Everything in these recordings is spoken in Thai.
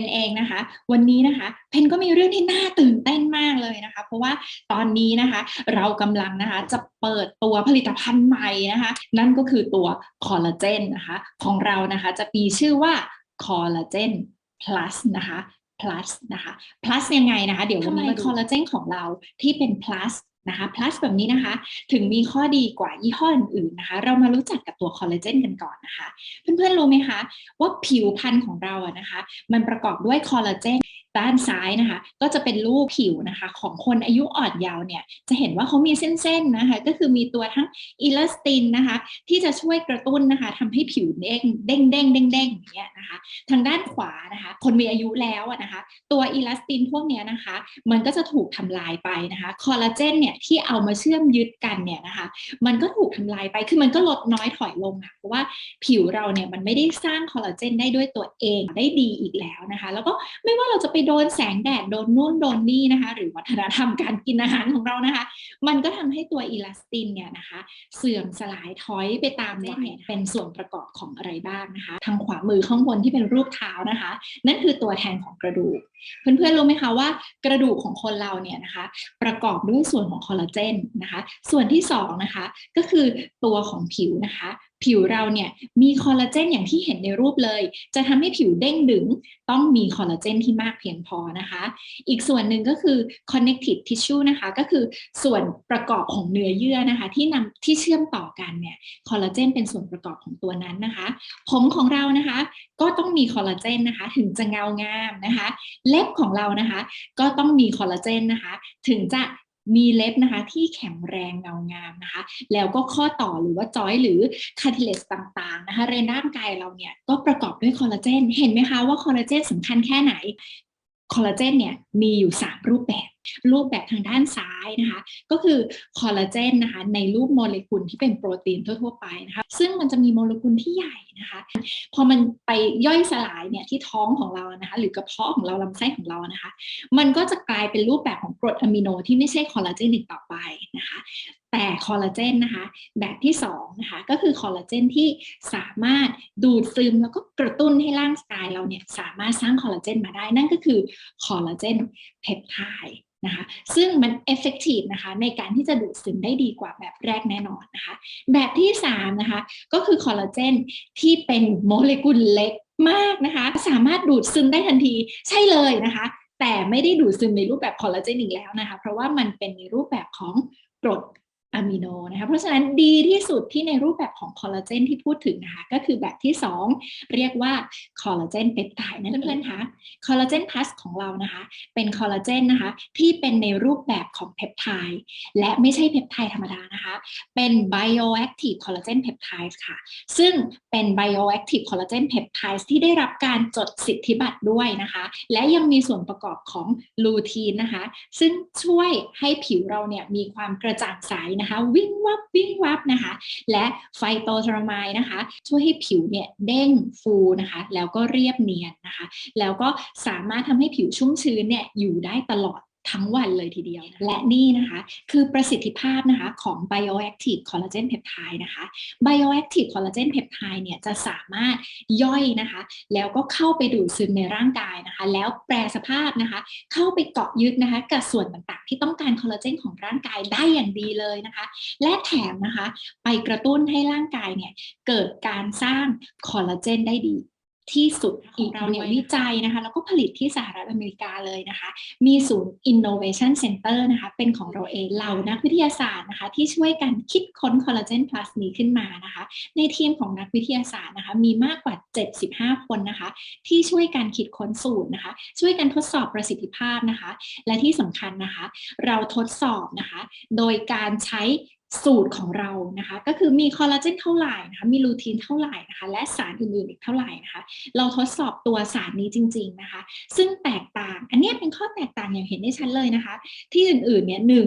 นเองนะคะ วันนี้นะคะเพนก็มีเรื่องที่น่าตื่นเต้นมากเลยนะคะ เพราะว่าตอนนี้นะคะ เรากำลังนะคะจะเปิดตัวผลิตภัณฑ์ใหม่นะคะ นั่นก็คือตัวคอลลาเจนนะคะของเรานะคะจะมีชื่อว่าคอลลาเจน plus นะคะ plus นะคะ plus ยังไงนะคะ เดี๋ยววันนี้คอลลาเจนของเราที่เป็น plus นะคะ plus แบบนี้นะคะ ถึงมีข้อดีกว่ายี่ห้ออื่นๆนะคะ เรามารู้จักกับตัวคอลลาเจนกันก่อนนะคะ เพื่อนๆรู้ไหมคะ ว่าผิวพรรณของเราอะนะคะ มันประกอบด้วยคอลลาเจน ด้านซ้ายนะคะ ก็จะเป็นรูปผิวนะคะ ของคนอายุอ่อนเยาว์เนี่ยจะเห็นว่าเขามีเส้นๆนะคะก็คือมีตัวทั้งอิลาสตินนะคะที่จะช่วยกระตุ้นนะคะทำให้ผิวเด้งเด้งเด้งเด้งเด้งอย่างเงี้ยนะคะ ทางด้านขวานะคะ คนมีอายุแล้วอะนะคะ ตัวอิลาสตินพวกเนี้ยนะคะ มันก็จะถูกทำลายไปนะคะคอลลาเจนเนี่ยที่เอามาเชื่อมยึดกันเนี่ยนะคะมันก็ถูกทำลายไปคือมันก็ลดน้อยถอยลงอะเพราะว่าผิวเราเนี่ยมันไม่ได้สร้างคอลลาเจนได้ด้วยตัวเองได้ดีอีกแล้วนะคะ แล้วก็ไม่ว่าเราจะไปโดนแสงแดดโดนนู่นโดนนี่นะคะ หรือวัฒนธรรมการกินอาหารของเรานะคะ มันก็ทำให้ตัวอิลาสตินเนี่ยนะคะ เสื่อมสลายถอยไปตามวัยเป็นส่วนประกอบของอะไรบ้างนะคะ ทางขวามือข้างบนที่เป็นรูปเท้านะคะ นั่นคือตัวแทนของกระดูก เพื่อนๆรู้ไหมคะว่ากระดูกของคนเราเนี่ยนะคะ ประกอบด้วยส่วนของคอลลาเจนนะคะ ส่วนที่สองนะคะก็คือตัวของผิวนะคะ ผิวเราเนี่ยมีคอลลาเจนอย่างที่เห็นในรูปเลย จะทำให้ผิวเด้งดึงต้องมีคอลลาเจนที่มากเพียงพอนะคะ อีกส่วนหนึ่งก็คือ connective tissue นะคะ ก็คือส่วนประกอบของเนื้อเยื่อนะคะ ที่นำที่เชื่อมต่อกันเนี่ยคอลลาเจนเป็นส่วนประกอบของตัวนั้นนะคะ ผมของเรานะคะ ก็ต้องมีคอลลาเจนนะคะ ถึงจะเงางามนะคะ เล็บของเรานะคะ ก็ต้องมีคอลลาเจนนะคะ ถึงจะ มีเล็บนะคะที่แข็งแรงเงางามนะคะ แล้วก็ข้อต่อหรือว่าจอยหรือคาทิเลสต่างๆนะคะในร่างกายเราเนี่ยก็ประกอบด้วยคอลลาเจน เห็นไหมคะว่าคอลลาเจนสำคัญแค่ไหน คอลลาเจนเนี่ยมีอยู่ 3 รูปแบบ รูปแบบทางด้านซ้ายนะคะ ก็คือคอลลาเจนนะคะในรูปโมเลกุลที่เป็นโปรตีนทั่ว ๆ ไปนะคะ ซึ่งมันจะมีโมเลกุลที่ใหญ่นะคะ พอมันไปย่อยสลายเนี่ยที่ท้องของเรานะคะ หรือกระเพาะของเราลำไส้ของเรานะคะ มันก็จะกลายเป็นรูปแบบของกรดอะมิโนที่ไม่ใช่คอลลาเจนอีกต่อไปนะคะแต่คอลลาเจนนะคะ แบบที่2นะคะก็คือคอลลาเจนที่สามารถดูดซึมแล้วก็กระตุ้นให้ร่างกายเราเนี่ยสามารถสร้างคอลลาเจนมาได้นั่นก็คือคอลลาเจนเพปไทด์ นะคะซึ่งมันเอฟเฟกตีฟนะคะในการที่จะดูดซึมได้ดีกว่าแบบแรกแน่นอนนะคะแบบที่3นะคะก็คือคอลลาเจนที่เป็นโมเลกุลเล็กมากนะคะสามารถดูดซึมได้ทันทีใช่เลยนะคะแต่ไม่ได้ดูดซึมในรูปแบบคอลลาเจนอีกแล้วนะคะเพราะว่ามันเป็นในรูปแบบของกรด อะมิโนนะคะเพราะฉะนั้นดีที่สุดที่ในรูปแบบของคอลลาเจนที่พูดถึงนะคะก็คือแบบที่ 2 เรียกว่าคอลลาเจนเปปไทด์นะเพื่อนๆคะคอลลาเจนพลัสของเรานะคะเป็นคอลลาเจนนะคะที่เป็นในรูปแบบของเพปไทด์และไม่ใช่เพปไทด์ธรรมดานะคะเป็น bioactive collagen peptides ค่ะ ซึ่งเป็น bioactive collagen peptides ที่ได้รับการจดสิทธิบัตรด้วยนะคะ และยังมีส่วนประกอบของลูทีนนะคะ ซึ่งช่วยให้ผิวเราเนี่ยมีความกระจ่างใสนะคะ วิ่งวับวิ่งวับนะคะ และไฟโตทอร์ไมายนะคะ ช่วยให้ผิวเนี่ยเด้งฟูนะคะ แล้วก็เรียบเนียนนะคะ แล้วก็สามารถทำให้ผิวชุ่มชื้นเนี่ยอยู่ได้ตลอด ทั้งวันเลยทีเดียว และนี่นะคะคือประสิทธิภาพนะคะของ bioactive collagen peptide นะคะ bioactive collagen peptide เนี่ยจะสามารถย่อยนะคะ แล้วก็เข้าไปดูดซึมในร่างกายนะคะ แล้วแปรสภาพนะคะ เข้าไปเกาะยึดนะคะ กับส่วนต่างๆ ที่ต้องการคอลลาเจนของร่างกายได้อย่างดีเลยนะคะ และแถมนะคะ ไปกระตุ้นให้ร่างกายเนี่ยเกิดการสร้างคอลลาเจนได้ดี ที่สุดของเราเนี่ยวิจัยนะคะ แล้วก็ผลิตที่สหรัฐอเมริกาเลยนะคะ มีศูนย์ Innovation Center นะคะ เป็นของเราเองเรานักวิทยาศาสตร์นะคะ ที่ช่วยกันคิดค้นคอลลาเจนพลัสนี้ขึ้นมานะคะ ในทีมของนักวิทยาศาสตร์นะคะ มีมากกว่า 75 คนนะคะ ที่ช่วยกันคิดค้นสูตรนะคะ ช่วยกันทดสอบประสิทธิภาพนะคะ และที่สำคัญนะคะ เราทดสอบนะคะ โดยการใช้ สูตรของเรานะคะก็คือมีคอลลาเจนเท่าไหร่นะคะมีลูทีนเท่าไหร่นะคะและสารอื่นๆอีกเท่าไหร่นะคะเราทดสอบตัวสารนี้จริง ๆนะคะ ซึ่งแตกต่างอันนี้เป็นข้อแตกต่างอย่างเห็นได้ชัดเลยนะคะ ที่อื่นๆเนี่ยหนึ่ง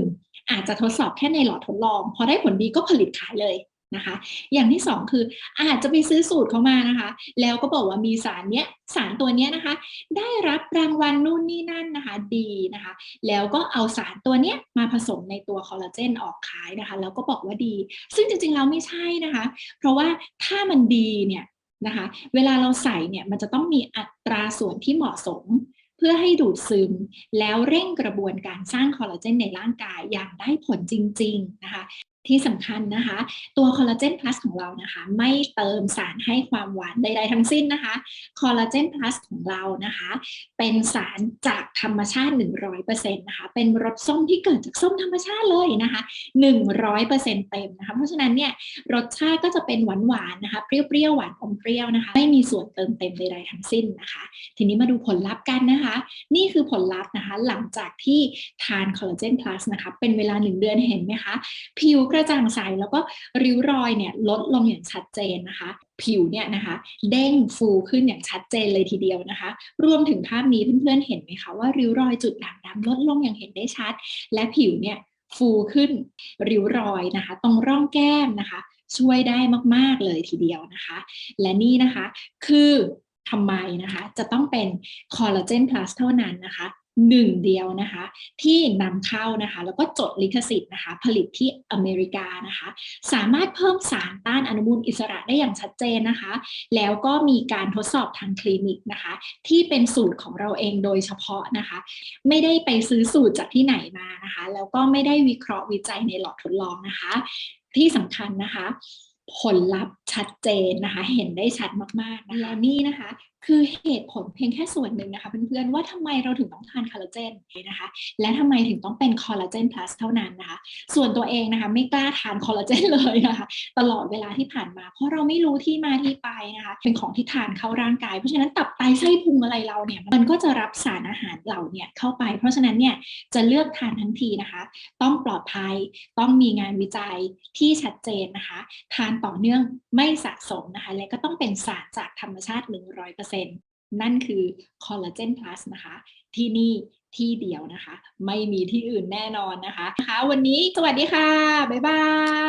อาจจะทดสอบแค่ในหลอดทดลอง พอได้ผลดีก็ผลิตขายเลย นะคะ อย่างที่สองคืออาจจะไปซื้อสูตรเขามานะคะ แล้วก็บอกว่ามีสารเนี้ยสารตัวเนี้ยนะคะ ได้รับรางวัลนู่นนี่นั่นนะคะดีนะคะ แล้วก็เอาสารตัวเนี้ยมาผสมในตัวคอลลาเจนออกขายนะคะ แล้วก็บอกว่าดี ซึ่งจริงๆแล้วไม่ใช่นะคะ เพราะว่าถ้ามันดีเนี่ยนะคะเวลาเราใส่เนี่ยมันจะต้องมีอัตราส่วนที่เหมาะสม เพื่อให้ดูดซึม แล้วเร่งกระบวนการสร้างคอลลาเจนในร่างกายอย่างได้ผลจริง ๆ นะคะ ที่สำคัญนะคะ ตัวคอลลาเจนพลัสของเรานะคะ ไม่เติมสารให้ความหวานใด ๆ ทั้งสิ้นนะคะคอลลาเจนพลัสของเรานะคะ เป็นสารจากธรรมชาติ 100%นะคะเป็นรสส้มที่เกิดจากส้มธรรมชาติเลยนะคะ 100%เต็มนะคะ เพราะฉะนั้นเนี่ยรสชาติก็จะเป็นหวานๆนะคะเปรี้ยวๆหวานอมเปรี้ยวนะคะ ไม่มีส่วนเติมเต็มใดๆทั้งสิ้นนะคะ ทีนี้มาดูผลลัพธ์กันนะคะ นี่คือผลลัพธ์นะคะ หลังจากที่ทานคอลลาเจนพลัสนะคะเป็นเวลา 1 เดือนเห็นไหมคะผิวกกระจ่างใสแล้วก็ริ้วรอยเนี่ยลดลงอย่างชัดเจนนะคะ ผิวเนี่ยนะคะเด้งฟูขึ้นอย่างชัดเจนเลยทีเดียวนะคะ รวมถึงภาพนี้เพื่อนๆเห็นไหมคะว่าริ้วรอยจุดด่างดำลดลงอย่างเห็นได้ชัด และผิวเนี่ยฟูขึ้นริ้วรอยนะคะ ตรงร่องแก้มนะคะ ช่วยได้มากๆเลยทีเดียวนะคะ และนี่นะคะคือทำไมนะคะ จะต้องเป็นคอลลาเจนพลัสเท่านั้นนะคะ หนึ่งเดียวนะคะที่นำเข้านะคะแล้วก็จดลิขสิทธิ์นะคะผลิตที่อเมริกานะคะสามารถเพิ่มสารต้านอนุมูลอิสระได้อย่างชัดเจนนะคะ แล้วก็มีการทดสอบทางคลินิกนะคะ ที่เป็นสูตรของเราเองโดยเฉพาะนะคะ ไม่ได้ไปซื้อสูตรจากที่ไหนมานะคะ แล้วก็ไม่ได้วิเคราะห์วิจัยในหลอดทดลองนะคะ ที่สำคัญนะคะผลลัพธ์ชัดเจนนะคะ เห็นได้ชัดมากๆนะคะนี่นะคะ คือเหตุผลเพียงแค่ส่วนหนึ่งนะคะเพื่อนๆว่าทำไมเราถึงต้องทานคอลลาเจนนะคะและทำไมถึงต้องเป็นคอลลาเจนพลัสเท่านั้นนะคะส่วนตัวเองนะคะไม่กล้าทานคอลลาเจนเลยนะคะตลอดเวลาที่ผ่านมา เพราะเราไม่รู้ที่มาที่ไปนะคะเป็นของที่ทานเข้าร่างกาย เพราะฉะนั้นตับไตไส้พุงอะไรเราเนี่ยมันก็จะรับสารอาหารเหล่าเนี่ยเข้าไป เพราะฉะนั้นเนี่ยจะเลือกทานทั้งทีนะคะ ต้องปลอดภัยต้องมีงานวิจัยที่ชัดเจนนะคะ ทานต่อเนื่องไม่สะสมนะคะ และก็ต้องเป็นสารจากธรรมชาติ100%นั่นคือคอลลาเจนพลัสนะคะ ที่นี่ที่เดียวนะคะ ไม่มีที่อื่นแน่นอนนะคะนะคะวันนี้สวัสดีค่ะ บ๊ายบาย